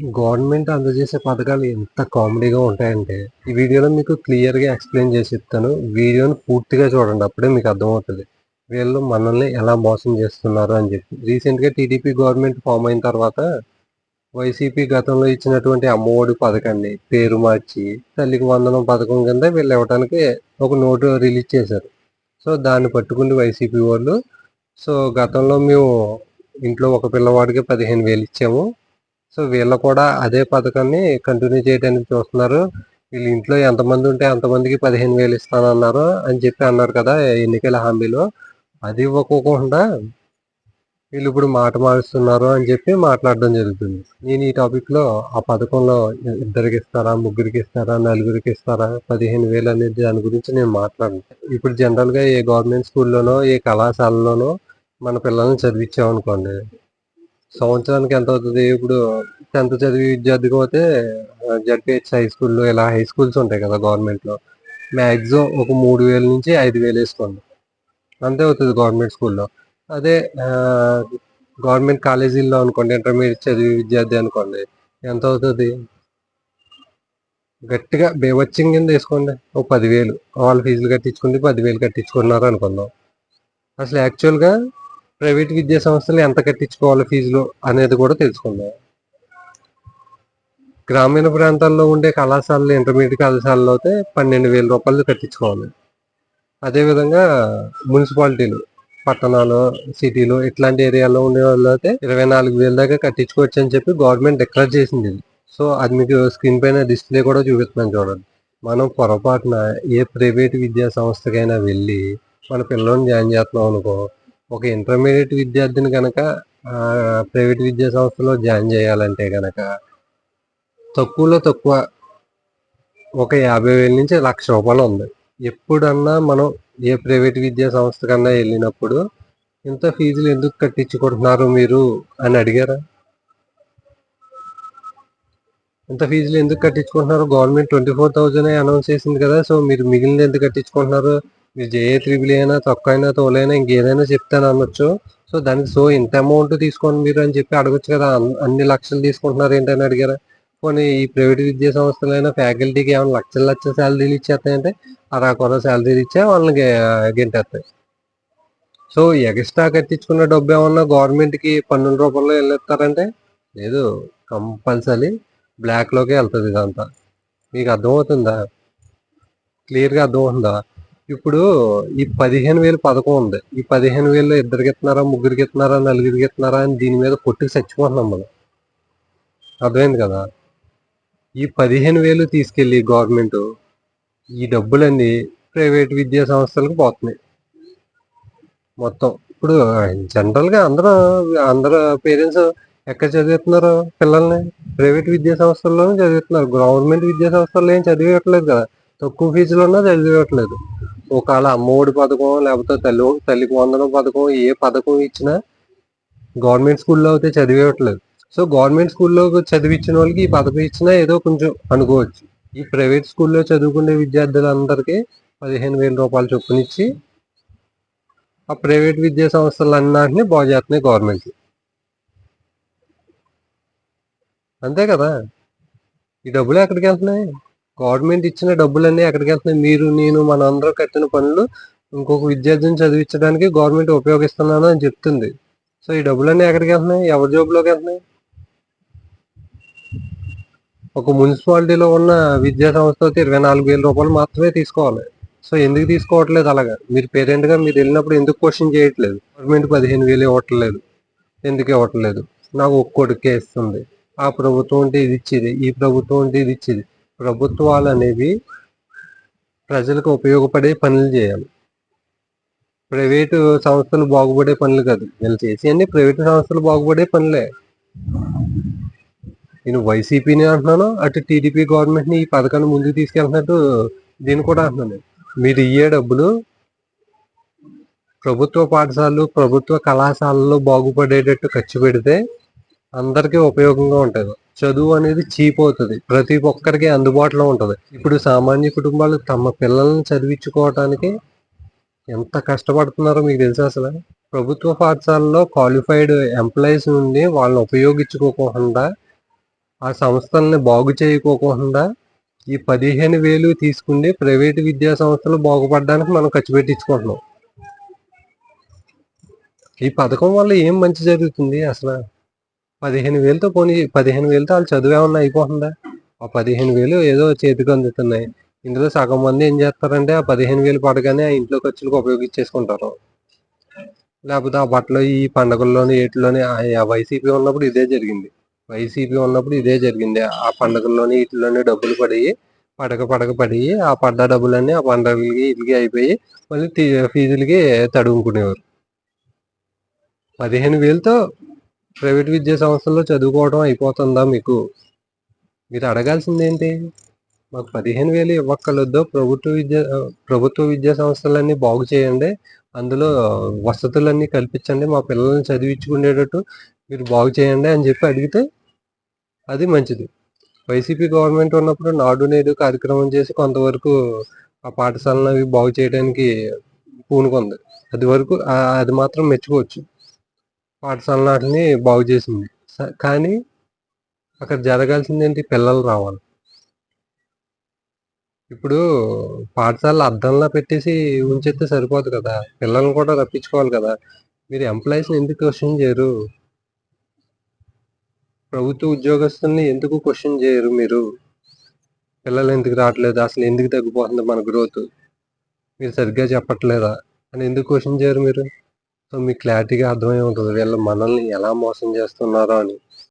Government అందజేసే పథకాలు ఎంత కామెడీగా ఉంటాయంటే, ఈ వీడియోలో మీకు క్లియర్‌గా ఎక్స్‌ప్లెయిన్ చేసి ఇస్తాను వీడియోని పూర్తిగా చూడండి. అప్పుడే మీకు అర్థమవుతుంది వీళ్ళు మనల్ని ఎలా మోసం చేస్తున్నారు అని చెప్పి. రీసెంట్‌గా టీడీపీ గవర్నమెంట్ ఫామ్ అయిన తర్వాత, వైసీపీ గతంలో ఇచ్చినటువంటి అమ్మఒడి పథకాన్ని పేరు మార్చి, తల్లికి వందనం పథకం కింద వీళ్ళు ఇవ్వటానికి ఒక నోటు రిలీజ్ చేశారు. సో, దాన్ని పట్టుకుని వైసీపీ వాళ్ళు, సో, గతంలో మేము ఇంట్లో ఒక పిల్లవాడికి 15,000 ఇచ్చాము. సో, వీళ్ళు కూడా అదే పథకాన్ని కంటిన్యూ చేయడానికి చూస్తున్నారు. వీళ్ళు ఇంట్లో ఎంతమంది ఉంటే అంతమందికి 15,000 ఇస్తానన్నారు అని చెప్పి అన్నారు కదా! ఎన్నికల హామీలో. అది ఇవ్వకోకుండా వీళ్ళు ఇప్పుడు మాట మారుస్తున్నారు అని చెప్పి మాట్లాడడం జరుగుతుంది. నేను ఈ టాపిక్‌లో ఆ పథకంలో ఇద్దరికి ఇస్తారా? ముగ్గురికి ఇస్తారా? నలుగురికి ఇస్తారా? 15,000 అనేది దాని గురించి నేను మాట్లాడను. ఇప్పుడు జనరల్‌గా ఏ గవర్నమెంట్ స్కూల్‌లోనో, ఏ కళాశాలలోనో మన పిల్లల్ని చదివించామనుకోండి. సంవత్సరానికి ఎంత అవుతుంది ఇప్పుడు టెన్త్ చదివి విద్యార్థికి పోతే జడ్పిహెచ్ హై స్కూల్‌లో ఇలా హై స్కూల్స్ ఉంటాయి కదా! గవర్నమెంట్‌లో. మ్యాక్సిమం ఒక మూడు వేల నుంచి ఐదు వేలు వేసుకోండి అంతే అవుతుంది గవర్నమెంట్ స్కూల్‌లో. అదే గవర్నమెంట్ కాలేజీల్లో అనుకోండి ఇంటర్మీడియట్ చదివి విద్యార్థి అనుకోండి. ఎంత అవుతుంది గట్టిగా బేవచ్చింగ్ కింద వేసుకోండి ఓ పదివేలు వాళ్ళ ఫీజులు కట్టించుకుంటే పదివేలు కట్టించుకున్నారు అనుకుందాం. అసలు యాక్చువల్‌గా ప్రైవేట్ విద్యా సంస్థలు ఎంత కట్టించుకోవాలి ఫీజులు అనేది కూడా తెలుసుకుందాం. గ్రామీణ ప్రాంతాల్లో ఉండే కళాశాలలు, ఇంటర్మీడియట్ కళాశాలలో అయితే పన్నెండు వేల రూపాయలు కట్టించుకోవాలి. అదేవిధంగా మున్సిపాలిటీలు, పట్టణాలు, సిటీలు ఇట్లాంటి ఏరియాలో ఉండే వాళ్ళు అయితే ఇరవై నాలుగు వేల దాకా కట్టించుకోవచ్చు అని చెప్పి గవర్నమెంట్ డిక్లేర్ చేసింది. సో, అది మీకు స్క్రీన్ పైన డిస్‌ప్లే కూడా చూపిస్తున్నాను చూడండి. మనం పొరపాటున ఏ ప్రైవేట్ విద్యా సంస్థకైనా వెళ్ళి మన పిల్లల్ని జాయిన్ చేస్తున్నాం అనుకో, ఒక ఇంటర్మీడియట్ విద్యార్థిని కనుక ప్రైవేట్ విద్యా సంస్థలో జాయిన్ చేయాలంటే కనుక తక్కువలో తక్కువ ఒక యాభై వేల నుంచి లక్ష రూపాయలు ఉంది. ఎప్పుడన్నా మనం ఏ ప్రైవేట్ విద్యా సంస్థకన్నా వెళ్ళినప్పుడు ఇంత ఫీజులు ఎందుకు కట్టించుకుంటున్నారు మీరు అని అడిగారా? ఇంత ఫీజులు ఎందుకు కట్టించుకుంటున్నారు? గవర్నమెంట్ 24,000 అనౌన్స్ చేసింది కదా! సో, మీరు మిగిలిన ఎందుకు కట్టించుకుంటున్నారు? మీరు జేఏ త్రిబుల్ ఏ అయినా, తోలైనా ఇంకేదైనా చెప్తాను అనొచ్చు. సో, దానికి సో ఇంత అమౌంట్ తీసుకోండి మీరు అని చెప్పి అడగొచ్చు కదా! అన్ని లక్షలు తీసుకుంటున్నారు ఏంటని అడిగారా? కొన్ని ఈ ప్రైవేట్ విద్యా సంస్థలైనా ఫ్యాకల్టీకి ఏమైనా లక్షల లక్షలు సాలరీలు ఇచ్చేస్తాయంటే అరాకొర సాలరీలు ఇచ్చే వాళ్ళని గె గెంటేస్తాయి. సో, ఎగస్ట్రా కట్టించుకున్న డబ్బు ఏమన్నా గవర్నమెంట్‌కి పన్నుల రూపంలో వెళ్ళేస్తారంటే లేదు. కంపల్సరీ బ్లాక్‌లోకే వెళ్తుంది ఇదంతా. మీకు అర్థమవుతుందా? క్లియర్‌గా అర్థమవుతుందా? ఇప్పుడు ఈ 15,000 పథకం ఉంది. ఈ 15,000లో ఇద్దరికి ఇస్తున్నారా? ముగ్గురికి ఇస్తున్నారా? నలుగురికి ఇస్తున్నారా? అని దీని మీద కొట్టుకు చచ్చిపోతున్నాం మనం. అర్థమైంది కదా! ఈ 15,000 తీసుకెళ్ళి గవర్నమెంట్ ఈ డబ్బులన్నీ ప్రైవేట్ విద్యా సంస్థలకు పోతున్నాయి. మొత్తం. ఇప్పుడు జనరల్‌గా అందరూ అందరూ పేరెంట్స్ ఎక్కడ చదివిస్తున్నారు పిల్లల్ని? ప్రైవేట్ విద్యా సంస్థల్లోనే చదివిస్తున్నారు. గవర్నమెంట్ విద్యా సంస్థల్లో ఏం చదివేయట్లేదు కదా! తక్కువ ఫీజులున్నా చదివియట్లేదు. ఒకవేళ అమ్మఒడి పథకం లేకపోతే తల్లి తల్లికి వందనం పథకం ఏ పథకం ఇచ్చినా గవర్నమెంట్ స్కూల్‌లో అయితే చదివేయట్లేదు సో, గవర్నమెంట్ స్కూల్‌లో చదివిచ్చినోళ్ళకి ఈ పథకం ఇచ్చినా ఏదో కొంచెం అనుకోవచ్చు. ఈ ప్రైవేట్ స్కూల్‌లో చదువుకునే విద్యార్థులందరికీ రూ. 15,000 చొప్పున ఇచ్చి ఆ ప్రైవేట్ విద్యా సంస్థలు అన్నింటినీ బాగు చేస్తున్నాయి గవర్నమెంట్ అంతే కదా! ఈ డబ్బులు ఎక్కడికి వెళ్తున్నాయి గవర్నమెంట్ ఇచ్చిన డబ్బులన్నీ ఎక్కడికెళ్తున్నాయి? మీరు, నేను మన అందరూ కట్టిన పనులు ఇంకొక విద్యార్థిని చదివించడానికి గవర్నమెంట్ ఉపయోగిస్తున్నాను అని చెప్తుంది. సో, ఈ డబ్బులన్నీ ఎక్కడికెళ్తున్నాయి? ఎవరి జేబులోకి వెళ్తున్నాయి ఒక మున్సిపాలిటీలో ఉన్న విద్యా సంస్థ అయితే రూ. 24,000 మాత్రమే తీసుకోవాలి. సో, ఎందుకు తీసుకోవట్లేదు అలాగా? మీరు పేరెంట్‌గా మీరు వెళ్ళినప్పుడు ఎందుకు క్వశ్చన్ చేయట్లేదు? గవర్నమెంట్ 15,000 ఇవ్వట్లేదు. ఎందుకు ఇవ్వట్లేదు? నాకు ఒక కొడుకే ఇస్తుంది. ఆ ప్రభుత్వం అంటే ఇది ఇచ్చేది. ఈ ప్రభుత్వం అంటే ఇది ఇచ్చేది. ప్రభుత్వాలు అనేవి ప్రజలకు ఉపయోగపడే పనులు చేయాలి. ప్రైవేటు సంస్థలు బాగుపడే పనులు కాదు. వీళ్ళు చేసి అన్ని ప్రైవేట్ సంస్థలు బాగుపడే పనులే. నేను వైసీపీని అంటున్నాను. అటు టీడీపీ గవర్నమెంట్‌ని ఈ పథకాన్ని ముందుకు తీసుకెళ్తున్నట్టు దీన్ని కూడా అంటున్నాను. మీరు ఇయ్యే డబ్బులు ప్రభుత్వ పాఠశాలలు, ప్రభుత్వ కళాశాలలో బాగుపడేటట్టు ఖర్చు పెడితే అందరికీ ఉపయోగంగా ఉంటుంది. చదువు అనేది చీప్ అవుతుంది. ప్రతి ఒక్కరికి అందుబాటులో ఉంటుంది. ఇప్పుడు సామాన్య కుటుంబాలు తమ పిల్లల్ని చదివించుకోవటానికి ఎంత కష్టపడుతున్నారో మీకు తెలుసా అసలు? ప్రభుత్వ పాఠశాలలో క్వాలిఫైడ్ ఎంప్లాయీస్ నుండి వాళ్ళని ఉపయోగించుకోకుండా ఆ సంస్థల్ని బాగు చేయకోకుండా ఈ పదిహేను వేలు తీసుకుంటే ప్రైవేట్ విద్యా సంస్థలు బాగుపడడానికి మనం ఖర్చు పెట్టించుకుంటున్నాం. ఈ పథకం వల్ల ఏం మంచి జరుగుతుంది అసలు? పదిహేను వేలతో పోనీ పదిహేను వేలతో వాళ్ళు చదువు ఏమన్నా అయిపోతుందా? ఆ పదిహేను వేలు ఏదో చేతికి అందుతున్నాయి. ఇందులో సగం మంది ఏం చేస్తారంటే ఆ పదిహేను వేలు పడగానే ఆ ఇంట్లో ఖర్చులకు ఉపయోగించేసుకుంటారు. లేకపోతే ఆ బట్టలు ఈ పండగల్లోని వీటిలోని ఆ వైసీపీ ఉన్నప్పుడు ఇదే జరిగింది. వైసీపీ ఉన్నప్పుడు ఇదే జరిగింది. ఆ పండగల్లోని వీటిలోని డబ్బులు పడి పడక పడక పడి ఆ పడ్డ డబ్బులన్నీ ఆ పండగలకి ఇటుకి అయిపోయి మళ్ళీ ఫీజులకి తడుముకునేవారు. పదిహేను వేలతో ప్రైవేట్ విద్యా సంస్థల్లో చదువుకోవడం అయిపోతుందా మీకు? మీరు అడగాల్సింది ఏంటి మాకు పదిహేను వేలు ఇవ్వక్కర్లేదు. ప్రభుత్వ విద్య ప్రభుత్వ విద్యా సంస్థలన్నీ బాగు చేయండి. అందులో వసతులన్నీ కల్పించండి. మా పిల్లల్ని చదివించుకునేటట్టు మీరు బాగు చేయండి అని చెప్పి అడిగితే అది మంచిది. వైసీపీ గవర్నమెంట్ ఉన్నప్పుడు నాడు నేడు కార్యక్రమం చేసి కొంతవరకు ఆ పాఠశాలను అవి బాగు చేయడానికి పూనుకుంది. అది వరకు అది మాత్రం మెచ్చుకోవచ్చు. పాఠశాల బాగు చేసింది. కానీ అక్కడ జరగాల్సింది ఏంటి పిల్లలు రావాలి. ఇప్పుడు పాఠశాల అద్దంలా పెట్టేసి ఉంచేస్తే సరిపోదు కదా. పిల్లల్ని కూడా రప్పించుకోవాలి కదా. మీరు ఎంప్లాయీస్ని ఎందుకు క్వశ్చన్ చేయరు? ప్రభుత్వ ఉద్యోగస్తుల్ని ఎందుకు క్వశ్చన్ చేయరు మీరు? పిల్లలు ఎందుకు రావట్లేదు? అసలు ఎందుకు తగ్గిపోతుంది మన గ్రోత్? మీరు సరిగ్గా చెప్పట్లేదా? అని ఎందుకు క్వశ్చన్ చేయరు మీరు? సో మీకు క్లారిటీగా అర్థమై ఉంటుంది. వీళ్ళు మనల్ని ఎలా మోసం చేస్తున్నారో అని.